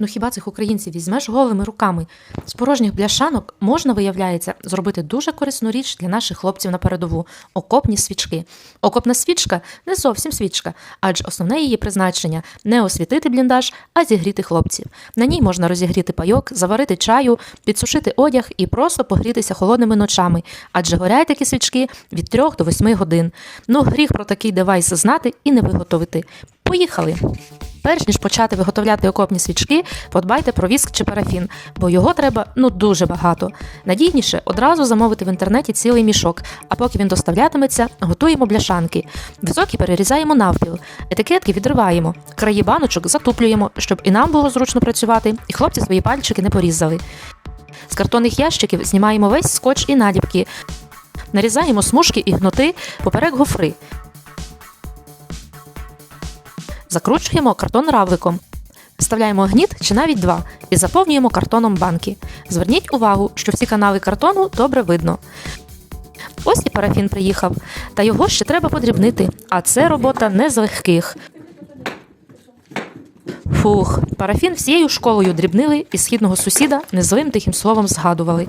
Ну хіба цих українців візьмеш голими руками? З порожніх бляшанок можна, виявляється, зробити дуже корисну річ для наших хлопців на передову окопні свічки. Окопна свічка не зовсім свічка, адже основне її призначення не освітити бліндаж, а зігріти хлопців. На ній можна розігріти пайок, заварити чаю, підсушити одяг і просто погрітися холодними ночами, адже горять такі свічки від 3 до 8 годин. Ну, гріх про такий девайс знати і не виготовити. Поїхали! Перш ніж почати виготовляти окопні свічки, подбайте про віск чи парафін, бо його треба ну дуже багато. Надійніше одразу замовити в інтернеті цілий мішок, а поки він доставлятиметься, готуємо бляшанки. Високі перерізаємо навпіл, етикетки відриваємо, краї баночок затуплюємо, щоб і нам було зручно працювати, і хлопці свої пальчики не порізали. З картонних ящиків знімаємо весь скотч і наліпки. Нарізаємо смужки і гноти поперек гофри. Закручуємо картон равликом. Вставляємо гніт чи навіть два і заповнюємо картоном банки. Зверніть увагу, що всі канали картону добре видно. Ось і парафін приїхав, та його ще треба подрібнити, а це робота не з легких. Фух, парафін всією школою дрібнили і східного сусіда незлим тихим словом згадували.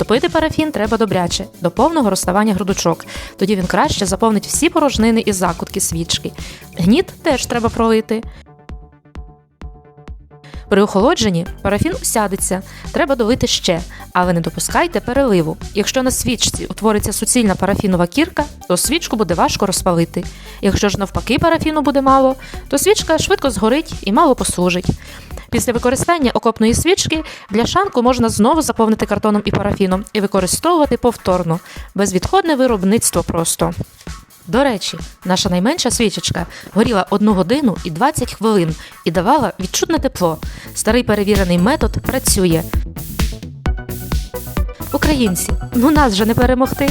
Топити парафін треба добряче, до повного розставання грудочок. Тоді він краще заповнить всі порожнини і закутки свічки. Гніт теж треба пролити. При охолодженні парафін усядеться, треба долити ще, але не допускайте переливу. Якщо на свічці утвориться суцільна парафінова кірка, то свічку буде важко розпалити. Якщо ж навпаки парафіну буде мало, то свічка швидко згорить і мало послужить. Після використання окопної свічки бляшанку можна знову заповнити картоном і парафіном і використовувати повторно, безвідходне виробництво просто. До речі, наша найменша свічечка горіла 1 годину і 20 хвилин і давала відчутне тепло. Старий перевірений метод працює. Українці, ну нас же не перемогти.